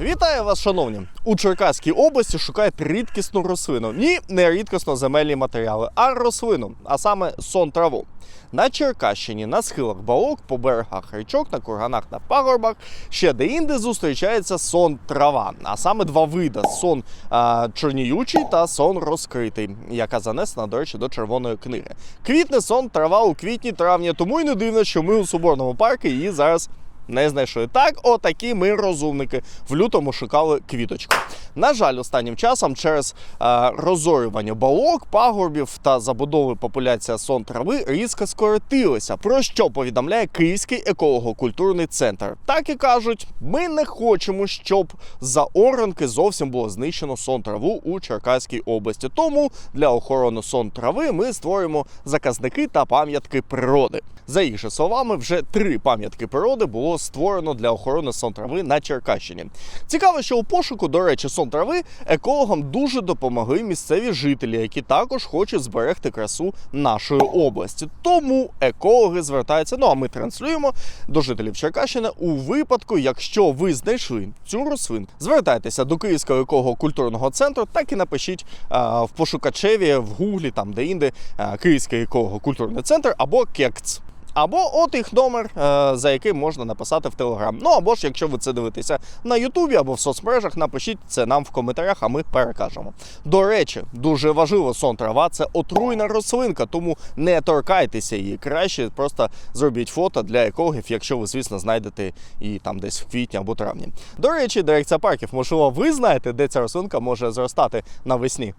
Вітаю вас, шановні! У Черкаській області шукають рідкісну рослину. Ні, не рідкісно земельні матеріали, а рослину, а саме сон траву. На Черкащині, на схилах балок, по берегах річок, на курганах на пагорбах, ще де-інде зустрічається сон трава. А саме два види: сон а, чорніючий та сон розкритий, яка занесена, до речі, до червоної книги. Квітне сон трава у квітні-травні, тому й не дивно, що ми у Соборному парку її зараз не знайшли. Так, отакі ми розумники в лютому шукали квіточку. На жаль, останнім часом через е, розорювання балок, пагорбів та забудови популяція сон трави різко скоротилася. Про що повідомляє Київський еколого-культурний центр. Так і кажуть, ми не хочемо, щоб за оранки зовсім було знищено сон траву у Черкаській області. Тому для охорони сон трави ми створюємо заказники та пам'ятки природи. За їх же словами, вже три пам'ятки природи було створено для охорони сон трави на Черкащині. Цікаво, що у пошуку, до речі, сон трави екологам дуже допомогли місцеві жителі, які також хочуть зберегти красу нашої області. Тому екологи звертаються. Ну а ми транслюємо до жителів Черкащини у випадку, якщо ви знайшли цю рослину, звертайтеся до Київського еколого-культурного центру, так і напишіть а, в пошукачеві в гуглі, там де інде Київський еколого-культурний центр або КЕКЦ. Або от їх номер, е, за яким можна написати в Телеграм. Ну або ж, якщо ви це дивитеся на Ютубі або в соцмережах, напишіть це нам в коментарях, а ми перекажемо. До речі, дуже важливо, сон трава це отруйна рослинка, тому не торкайтеся її. Краще просто зробіть фото для екологів, якщо ви, звісно, знайдете її там десь в квітні або травні. До речі, дирекція парків, можливо, ви знаєте, де ця рослинка може зростати навесні.